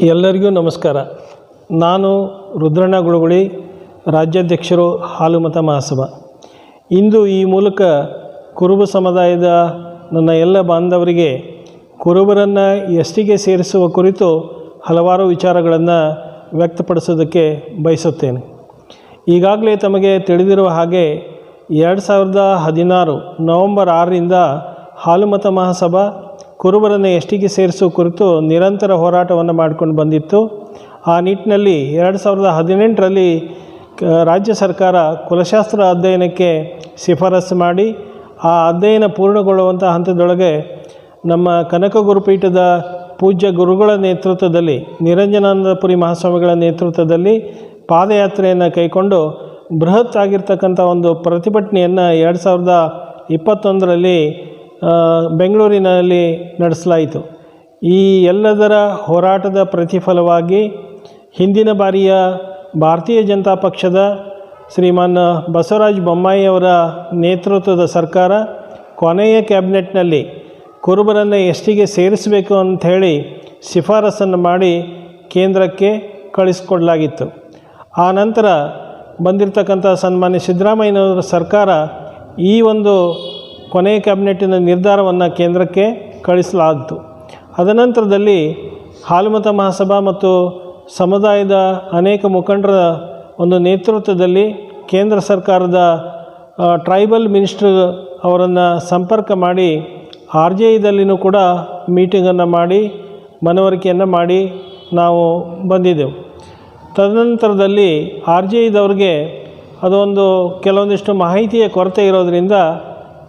ಎಲ್ಲರಿಗೂ ನಮಸ್ಕಾರ. ನಾನು ರುದ್ರಣ್ಣ ಗುಳುಗುಳಿ, ರಾಜ್ಯಾಧ್ಯಕ್ಷರು ಹಾಲುಮತ ಮಹಾಸಭಾ. ಇಂದು ಈ ಮೂಲಕ ಕುರುಬ ಸಮುದಾಯದ ನನ್ನ ಎಲ್ಲ ಬಾಂಧವರಿಗೆ ಕುರುಬರನ್ನು ಎಸ್ ಟಿಗೆ ಸೇರಿಸುವ ಕುರಿತು ಹಲವಾರು ವಿಚಾರಗಳನ್ನು ವ್ಯಕ್ತಪಡಿಸೋದಕ್ಕೆ ಬಯಸುತ್ತೇನೆ. ಈಗಾಗಲೇ ತಮಗೆ ತಿಳಿದಿರುವ ಹಾಗೆ ಎರಡು ಸಾವಿರದ ಹದಿನಾರು ನವಂಬರ್ ಆರರಿಂದ ಹಾಲುಮತ ಮಹಾಸಭಾ ಕುರುಬರನ್ನು ಎಷ್ಟಿಗೆ ಸೇರಿಸೋ ಸೇರಿಸುವ ಕುರಿತು ನಿರಂತರ ಹೋರಾಟವನ್ನು ಮಾಡಿಕೊಂಡು ಬಂದಿತ್ತು. ಆ ನಿಟ್ಟಿನಲ್ಲಿ ಎರಡು ಸಾವಿರದ ಹದಿನೆಂಟರಲ್ಲಿ ರಾಜ್ಯ ಸರ್ಕಾರ ಕುಲಶಾಸ್ತ್ರ ಅಧ್ಯಯನಕ್ಕೆ ಶಿಫಾರಸು ಮಾಡಿ, ಆ ಅಧ್ಯಯನ ಪೂರ್ಣಗೊಳ್ಳುವಂಥ ಹಂತದೊಳಗೆ ನಮ್ಮ ಕನಕ ಗುರುಪೀಠದ ಪೂಜ್ಯ ಗುರುಗಳ ನೇತೃತ್ವದಲ್ಲಿ, ನಿರಂಜನಾನಂದಪುರಿ ಮಹಾಸ್ವಾಮಿಗಳ ನೇತೃತ್ವದಲ್ಲಿ ಪಾದಯಾತ್ರೆಯನ್ನು ಕೈಕೊಂಡು ಬೃಹತ್ ಆಗಿರ್ತಕ್ಕಂಥ ಒಂದು ಪ್ರತಿಭಟನೆಯನ್ನು ಎರಡು ಸಾವಿರದ ಇಪ್ಪತ್ತೊಂದರಲ್ಲಿ ಬೆಂಗಳೂರಿನಲ್ಲಿ ನಡೆಸಲಾಯಿತು. ಈ ಎಲ್ಲದರ ಹೋರಾಟದ ಪ್ರತಿಫಲವಾಗಿ ಹಿಂದಿನ ಬಾರಿಯ ಭಾರತೀಯ ಜನತಾ ಪಕ್ಷದ ಶ್ರೀಮಾನ್ ಬಸವರಾಜ ಬೊಮ್ಮಾಯಿಯವರ ನೇತೃತ್ವದ ಸರ್ಕಾರ ಕೊನೆಯ ಕ್ಯಾಬಿನೆಟ್ನಲ್ಲಿ ಕುರುಬರನ್ನು ಎಷ್ಟಿಗೆ ಸೇರಿಸಬೇಕು ಸೇರಿಸಬೇಕು ಅಂಥೇಳಿ ಶಿಫಾರಸನ್ನು ಮಾಡಿ ಕೇಂದ್ರಕ್ಕೆ ಕಳಿಸಿಕೊಡಲಾಗಿತ್ತು. ಆ ನಂತರ ಬಂದಿರತಕ್ಕಂಥ ಸನ್ಮಾನ್ಯ ಸಿದ್ದರಾಮಯ್ಯನವರ ಸರ್ಕಾರ ಈ ಒಂದು ಕೊನೆಯ ಕ್ಯಾಬಿನೆಟ್ಟಿನ ನಿರ್ಧಾರವನ್ನು ಕೇಂದ್ರಕ್ಕೆ ಕಳಿಸಲಾಯಿತು ಅದನಂತರದಲ್ಲಿ ಹಾಲುಮತ ಮಹಾಸಭಾ ಮತ್ತು ಸಮುದಾಯದ ಅನೇಕ ಮುಖಂಡರ ಒಂದು ನೇತೃತ್ವದಲ್ಲಿ ಕೇಂದ್ರ ಸರ್ಕಾರದ ಟ್ರೈಬಲ್ ಮಿನಿಸ್ಟರ್ ಅವರನ್ನು ಸಂಪರ್ಕ ಮಾಡಿ, ಆರ್ ಜೆ ಐದಲ್ಲಿನೂ ಕೂಡ ಮೀಟಿಂಗನ್ನು ಮಾಡಿ, ಮನವರಿಕೆಯನ್ನು ಮಾಡಿ ನಾವು ಬಂದಿದ್ದೆವು. ತದನಂತರದಲ್ಲಿ ಆರ್ ಜೆ ಐದವ್ರಿಗೆ ಅದೊಂದು ಕೆಲವೊಂದಿಷ್ಟು ಮಾಹಿತಿಯ ಕೊರತೆ ಇರೋದರಿಂದ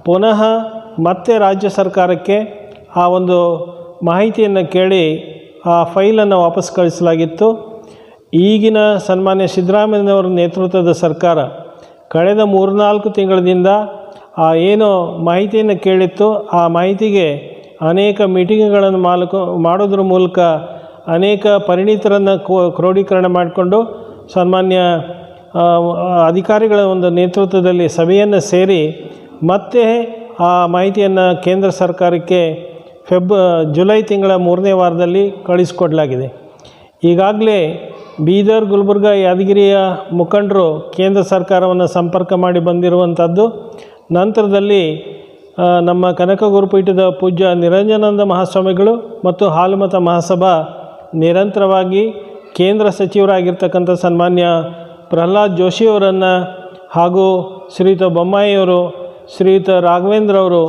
ಪುನಃ ಮತ್ತೆ ರಾಜ್ಯ ಸರ್ಕಾರಕ್ಕೆ ಆ ಒಂದು ಮಾಹಿತಿಯನ್ನು ಕೇಳಿ ಆ ಫೈಲನ್ನು ವಾಪಸ್ ಕಳಿಸಲಾಗಿತ್ತು. ಈಗಿನ ಸನ್ಮಾನ್ಯ ಸಿದ್ದರಾಮಯ್ಯನವರ ನೇತೃತ್ವದ ಸರ್ಕಾರ ಕಳೆದ ಮೂರ್ನಾಲ್ಕು ತಿಂಗಳಿಂದ ಆ ಏನು ಮಾಹಿತಿಯನ್ನು ಕೇಳಿತ್ತು. ಆ ಮಾಹಿತಿಗೆ ಅನೇಕ ಮೀಟಿಂಗ್ಗಳನ್ನು ಮಾಲಕ ಮಾಡೋದ್ರ ಮೂಲಕ ಅನೇಕ ಪರಿಣಿತರನ್ನು ಕ್ರೋಢೀಕರಣ ಮಾಡಿಕೊಂಡು ಸನ್ಮಾನ್ಯ ಅಧಿಕಾರಿಗಳ ಒಂದು ನೇತೃತ್ವದಲ್ಲಿ ಸಭೆಯನ್ನು ಸೇರಿ ಮತ್ತೆ ಆ ಮಾಹಿತಿಯನ್ನು ಕೇಂದ್ರ ಸರ್ಕಾರಕ್ಕೆ ಫೆಬ್, ಜುಲೈ ತಿಂಗಳ ಮೂರನೇ ವಾರದಲ್ಲಿ ಕಳಿಸಿಕೊಡಲಾಗಿದೆ. ಈಗಾಗಲೇ ಬೀದರ್, ಗುಲ್ಬರ್ಗ, ಯಾದಗಿರಿಯ ಮುಖಂಡರು ಕೇಂದ್ರ ಸರ್ಕಾರವನ್ನು ಸಂಪರ್ಕ ಮಾಡಿ ಬಂದಿರುವಂಥದ್ದು ನಂತರದಲ್ಲಿ ನಮ್ಮ ಕನಕ ಗುರುಪೀಠದ ಪೂಜ್ಯ ನಿರಂಜನಾನಂದ ಮಹಾಸ್ವಾಮಿಗಳು ಮತ್ತು ಹಾಲುಮತ ಮಹಾಸಭಾ ನಿರಂತರವಾಗಿ ಕೇಂದ್ರ ಸಚಿವರಾಗಿರ್ತಕ್ಕಂಥ ಸನ್ಮಾನ್ಯ ಪ್ರಹ್ಲಾದ್ ಜೋಶಿಯವರನ್ನು ಹಾಗೂ ಶ್ರೀಯುತ ಬೊಮ್ಮಾಯಿಯವರು ಶ್ರೀಯುತ ರಾಘವೇಂದ್ರ ಅವರು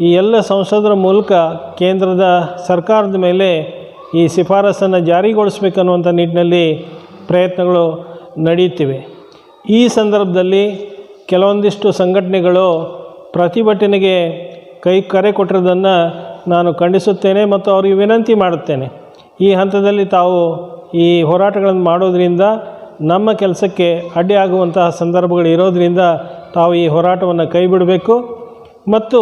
ಈ ಎಲ್ಲ ಸಂಸದರ ಮೂಲಕ ಕೇಂದ್ರದ ಸರ್ಕಾರದ ಮೇಲೆ ಈ ಶಿಫಾರಸನ್ನು ಜಾರಿಗೊಳಿಸಬೇಕನ್ನುವಂಥ ನಿಟ್ಟಿನಲ್ಲಿ ಪ್ರಯತ್ನಗಳು ನಡೆಯುತ್ತಿವೆ. ಈ ಸಂದರ್ಭದಲ್ಲಿ ಕೆಲವೊಂದಿಷ್ಟು ಸಂಘಟನೆಗಳು ಪ್ರತಿಭಟನೆಗೆ ಕೈ ಕರೆ ಕೊಟ್ಟಿರೋದನ್ನು ನಾನು ಖಂಡಿಸುತ್ತೇನೆ ಮತ್ತು ಅವರಿಗೆ ವಿನಂತಿ ಮಾಡುತ್ತೇನೆ. ಈ ಹಂತದಲ್ಲಿ ತಾವು ಈ ಹೋರಾಟಗಳನ್ನು ಮಾಡೋದರಿಂದ ನಮ್ಮ ಕೆಲಸಕ್ಕೆ ಅಡ್ಡಿಯಾಗುವಂತಹ ಸಂದರ್ಭಗಳು ಇರೋದರಿಂದ ತಾವು ಈ ಹೋರಾಟವನ್ನು ಕೈ ಬಿಡಬೇಕು ಮತ್ತು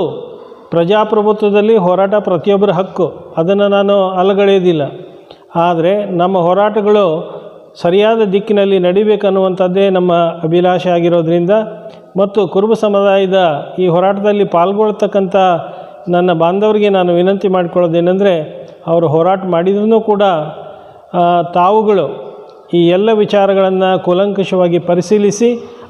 ಪ್ರಜಾಪ್ರಭುತ್ವದಲ್ಲಿ ಹೋರಾಟ ಪ್ರತಿಯೊಬ್ಬರ ಹಕ್ಕು. ಅದನ್ನು ನಾನು ಅಲಗಳೆಯೋದಿಲ್ಲ ಆದರೆ ನಮ್ಮ ಹೋರಾಟಗಳು ಸರಿಯಾದ ದಿಕ್ಕಿನಲ್ಲಿ ನಡಿಬೇಕನ್ನುವಂಥದ್ದೇ ನಮ್ಮ ಅಭಿಲಾಷೆ ಆಗಿರೋದ್ರಿಂದ ಮತ್ತು ಕುರುಬ ಸಮುದಾಯದ ಈ ಹೋರಾಟದಲ್ಲಿ ಪಾಲ್ಗೊಳ್ತಕ್ಕಂಥ ನನ್ನ ಬಾಂಧವರಿಗೆ ನಾನು ವಿನಂತಿ ಮಾಡಿಕೊಳ್ಳೋದೇನೆಂದರೆ, ಅವರು ಹೋರಾಟ ಮಾಡಿದ್ರೂ ಕೂಡ ತಾವುಗಳು ಈ ಎಲ್ಲ ವಿಚಾರಗಳನ್ನು ಕೂಲಂಕಷವಾಗಿ ಪರಿಶೀಲಿಸಿ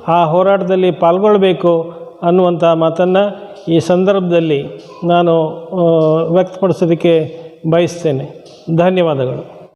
ಆ ಹೋರಾಟದಲ್ಲಿ ಪಾಲ್ಗೊಳ್ಳಬೇಕು ಅನ್ನುವಂಥ ಮಾತನ್ನು ಈ ಸಂದರ್ಭದಲ್ಲಿ ನಾನು ವ್ಯಕ್ತಪಡಿಸೋದಕ್ಕೆ ಬಯಸ್ತೇನೆ. ಧನ್ಯವಾದಗಳು.